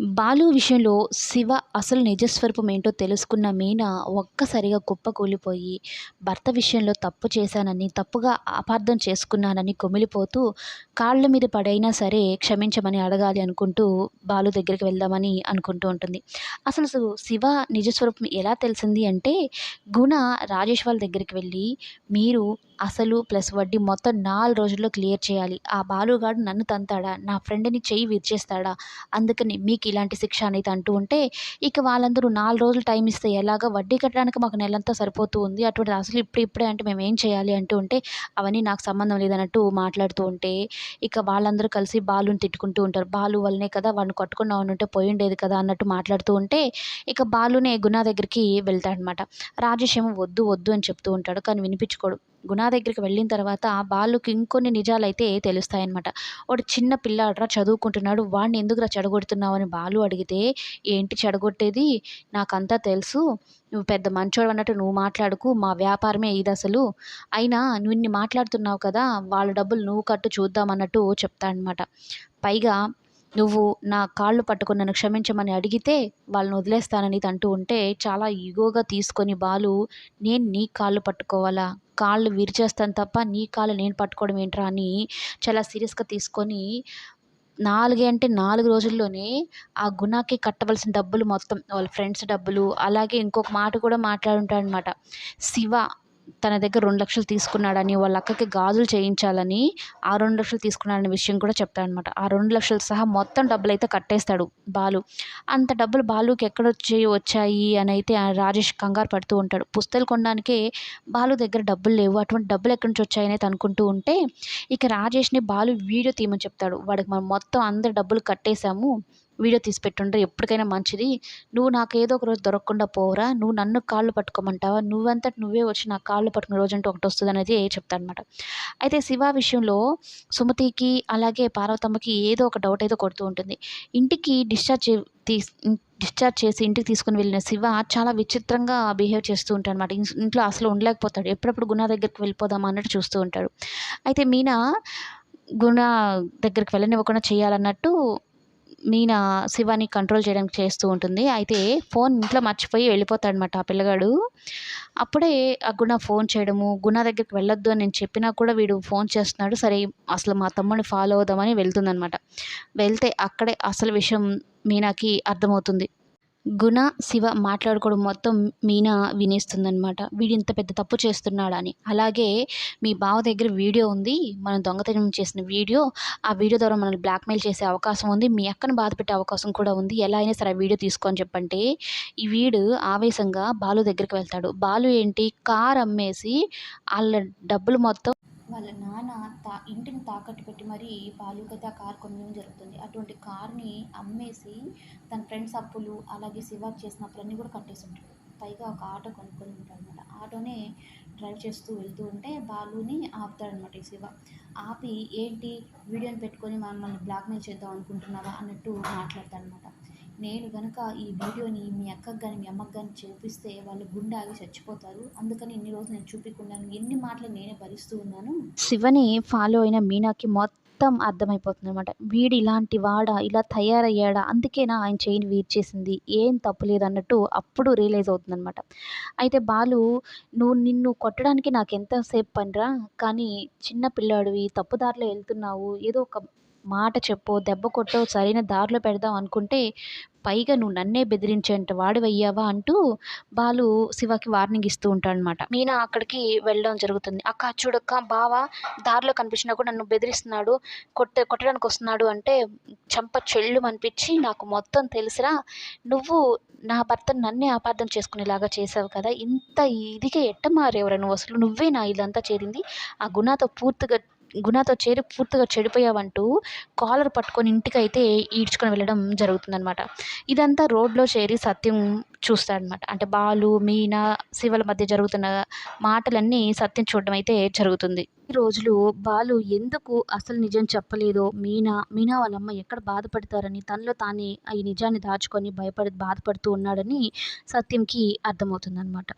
బాలు విషయంలో శివ అసలు నిజస్వరూపం ఏంటో తెలుసుకున్న మీనా ఒక్కసారిగా కుప్పకూలిపోయి భర్త విషయంలో తప్పు చేశానని తప్పుగా అపార్థం చేసుకున్నానని కుమిలిపోతూ కాళ్ళ మీద పడైనా సరే క్షమించమని అడగాలి అనుకుంటూ బాలు దగ్గరికి వెళ్దామని అనుకుంటూ ఉంటుంది. అసలు శివ నిజస్వరూపం ఎలా తెలిసింది అంటే గుణ రాజేష్ వాళ్ళ దగ్గరికి వెళ్ళి మీరు అసలు ప్లస్ వడ్డీ మొత్తం నాలుగు రోజుల్లో క్లియర్ చేయాలి. ఆ బాలుగాడు నన్ను తంతాడా? నా ఫ్రెండ్ని చెయ్యి విరిచేస్తాడా? అందుకని మీకు ఇలాంటి శిక్ష అనేది అంటూ ఉంటే ఇక వాళ్ళందరూ నాలుగు రోజులు టైం ఇస్తే ఎలాగా వడ్డీ కట్టడానికి మాకు నెలంతా సరిపోతూ ఉంది. అటువంటి అసలు ఇప్పుడు ఇప్పుడే అంటే మేము ఏం చేయాలి అంటూ ఉంటే అవన్నీ నాకు సంబంధం లేదన్నట్టు మాట్లాడుతూ ఉంటే ఇక వాళ్ళందరూ కలిసి బాలుని తిట్టుకుంటూ ఉంటారు. బాలు వల్లనే కదా వాడిని కొట్టుకున్నా ఉంటే పోయి ఉండేది కదా అన్నట్టు మాట్లాడుతూ ఉంటే ఇక బాలునే గుణ దగ్గరికి వెళ్తాడనమాట రాజేష్ ఏమో వద్దు వద్దు అని చెప్తూ ఉంటాడు. కానీ వినిపించుకోడు. గుణ దగ్గరికి వెళ్ళిన తర్వాత బాలుకి ఇంకొన్ని నిజాలైతే తెలుస్తాయన్నమాట. వాడు చిన్న పిల్లాడ్రా చదువుకుంటున్నాడు వాడిని ఎందుకురా చెడగొడుతున్నావు? అని బాలు అడిగితే ఏంటి చెడగొట్టేది? నాకంతా తెలుసు. నువ్వు పెద్ద మంచోడు అన్నట్టు నువ్వు మాట్లాడుకు. మా వ్యాపారమే ఇది అసలు. అయినా నువ్వు ఇన్ని మాట్లాడుతున్నావు కదా వాళ్ళ డబ్బులు నువ్వు కట్టు చూద్దాం అన్నట్టు చెప్తాడనమాట పైగా నువ్వు నా కాళ్ళు పట్టుకొని నన్ను క్షమించమని అడిగితే వాళ్ళని వదిలేస్తానని అంటూ ఉంటే చాలా ఈగోగా తీసుకొని బాలు నేను నీ కాళ్ళు పట్టుకోవాలా? కాళ్ళు విరిచేస్తాను తప్ప నీ కాళ్ళు నేను పట్టుకోవడం ఏంట్రా అని చాలా సీరియస్గా తీసుకొని నాలుగే అంటే నాలుగు రోజుల్లోనే ఆ గుణాకి కట్టవలసిన డబ్బులు మొత్తం వాళ్ళ ఫ్రెండ్స్ డబ్బులు అలాగే ఇంకొక మాట కూడా మాట్లాడుంటాడనమాట శివ తన దగ్గర రెండు లక్షలు తీసుకున్నాడని వాళ్ళ అక్కకి గాజులు చేయించాలని ఆ రెండు లక్షలు తీసుకున్నాడనే విషయం కూడా చెప్తాడనమాట ఆ రెండు లక్షలు సహా మొత్తం డబ్బులు అయితే కట్టేస్తాడు బాలు. అంత డబ్బులు బాలుకి ఎక్కడొచ్చి వచ్చాయి అని అయితే రాజేష్ కంగారు పడుతూ ఉంటాడు. పుస్తకాలు కొనడానికే బాలు దగ్గర డబ్బులు లేవు. అటువంటి డబ్బులు ఎక్కడి నుంచి వచ్చాయని అనుకుంటూ ఉంటే ఇక రాజేష్ని బాలు వీడియో తీయమని చెప్తాడు. వాడికి మనం మొత్తం అందరు డబ్బులు కట్టేశాము. వీడియో తీసి పెట్టుంటే ఎప్పటికైనా మంచిది. నువ్వు నాకు ఏదో ఒక రోజు దొరకకుండా పోరా నువ్వు నన్ను కాళ్ళు పట్టుకోమంటావా? నువ్వంతట నువ్వే వచ్చి నా కాళ్ళు పట్టుకునే రోజు అంటే ఒకటి వస్తుంది అనేది చెప్తానమాట. అయితే శివ విషయంలో సుమతికి అలాగే పార్వతమ్మకి ఏదో ఒక డౌట్ అయితే కొడుతూ ఉంటుంది. ఇంటికి డిశ్చార్జ్ తీస్ డిశ్చార్జ్ చేసి ఇంటికి తీసుకుని వెళ్ళిన శివ చాలా విచిత్రంగా బిహేవ్ చేస్తూ ఉంటాడు అనమాట ఇంట్లో అసలు ఉండలేకపోతాడు. ఎప్పుడప్పుడు గుణ దగ్గరికి వెళ్ళిపోదామా అన్నట్టు చూస్తూ ఉంటాడు. అయితే మీనా గుణ దగ్గరికి వెళ్ళనివ్వకుండా చేయాలన్నట్టు మీనా శివాని కంట్రోల్ చేయడానికి చేస్తూ ఉంటుంది. అయితే ఫోన్ ఇంట్లో మర్చిపోయి వెళ్ళిపోతాడనమాట ఆ పిల్లగాడు. అప్పుడే ఆ గుణ ఫోన్ చేయడము గుణ దగ్గరికి వెళ్ళొద్దు అని నేను చెప్పినా కూడా వీడు ఫోన్ చేస్తున్నాడు. సరే అసలు మా తమ్ముడిని ఫాలో అవుదామని వెళ్తుందనమాట వెళ్తే అక్కడే అసలు విషయం మీనాకి అర్థమవుతుంది. గుణ శివ మాట్లాడుకోవడం మొత్తం మీనా వినేస్తుందనమాట వీడు ఇంత పెద్ద తప్పు చేస్తున్నాడని. అలాగే మీ బావ దగ్గర వీడియో ఉంది. మనం దొంగతనం చేసిన వీడియో. ఆ వీడియో ద్వారా మనల్ని బ్లాక్మెయిల్ చేసే అవకాశం ఉంది. మీ అక్కను బాధ పెట్టే అవకాశం కూడా ఉంది. ఎలా అయినా సరే ఆ వీడియో తీసుకొని చెప్పంటే ఈ వీడు ఆవేశంగా బాలు దగ్గరికి వెళ్తాడు. బాలు ఏంటి? కార్ అమ్మేసి వాళ్ళ డబ్బులు మొత్తం వాళ్ళ నాన్న తా ఇంటిని తాకట్టు పెట్టి మరీ బాలుకైతే ఆ కార్ కొనడం జరుగుతుంది. అటువంటి కార్ని అమ్మేసి తన ఫ్రెండ్స్ అప్పులు అలాగే శివాక్ చేసిన అప్పులన్నీ కూడా కట్టేసి ఉంటాడు పైగా ఒక ఆటో కొనుక్కొని ఉంటాడు అనమాట ఆటోనే డ్రైవ్ చేస్తూ వెళ్తూ ఉంటే బాలుని ఆపుతాడనమాట ఈ శివ. ఆపి ఏంటి? వీడియోని పెట్టుకొని మమ్మల్ని బ్లాక్మెయిల్ చేద్దాం అనుకుంటున్నావా? అన్నట్టు మాట్లాడతాడనమాట నేను కనుక ఈ వీడియోని మీ అక్కకు కానీ మీ అమ్మకు కానీ చూపిస్తే వాళ్ళు గుండె ఆగి చచ్చిపోతారు. అందుకని ఇన్ని రోజులు నేను చూపించుకున్నాను. ఎన్ని మాటలు నేనే భరిస్తూ ఉన్నాను. శివని ఫాలో అయిన మీనాకి మొత్తం అర్థమైపోతుంది అనమాట వీడు ఇలాంటి వాడా? ఇలా తయారయ్యాడా? అందుకేనా ఆయన చైన్ వీర్చేసింది ఏం తప్పులేదు అన్నట్టు అప్పుడు రియలైజ్ అవుతుంది అనమాట అయితే బాలు నువ్వు నిన్ను కొట్టడానికి నాకు ఎంతసేపు పనిరా? కానీ చిన్న పిల్లాడివి తప్పుదారిలో వెళ్తున్నావు. ఏదో ఒక మాట చెప్పో దెబ్బ కొట్టో సరైన దారిలో పెడదాం అనుకుంటే పైగా నువ్వు నన్నే బెదిరించేంత వాడివయ్యావా అంటూ బాలు శివకి వార్నింగ్ ఇస్తూ ఉంటాడనమాట మీనా అక్కడికి వెళ్ళడం జరుగుతుంది. అక్క చూడక్క బావ దారిలో కనిపించినా కూడా నన్ను బెదిరిస్తున్నాడు కొట్ట కొట్టడానికి వస్తున్నాడు అంటే చంప చెల్లు అనిపించి నాకు మొత్తం తెలుసురా నువ్వు నా భర్త నన్నే అపార్థం చేసుకునేలాగా చేసావు కదా ఇంత ఇదిగా ఎట్ట మారేవరా నువ్వు అసలు? నువ్వే నా ఇదంతా చేరింది ఆ గుణాతో పూర్తిగా గుణతో చేరి పూర్తిగా చెడిపోయావంటూ కాలర్ పట్టుకొని ఇంటికైతే ఈడ్చుకొని వెళ్ళడం జరుగుతుందనమాట ఇదంతా రోడ్లో చేరి సత్యం చూస్తాడనమాట అంటే బాలు మీనా శివల మధ్య జరుగుతున్న మాటలన్నీ సత్యం చూడడం అయితే జరుగుతుంది. ఈ రోజులు బాలు ఎందుకు అసలు నిజం చెప్పలేదో మీనా మీనా వాళ్ళ అమ్మ ఎక్కడ బాధపడతారని తనలో తానే ఈ నిజాన్ని దాచుకొని భయపడి బాధపడుతూ ఉన్నాడని సత్యంకి అర్థమవుతుందనమాట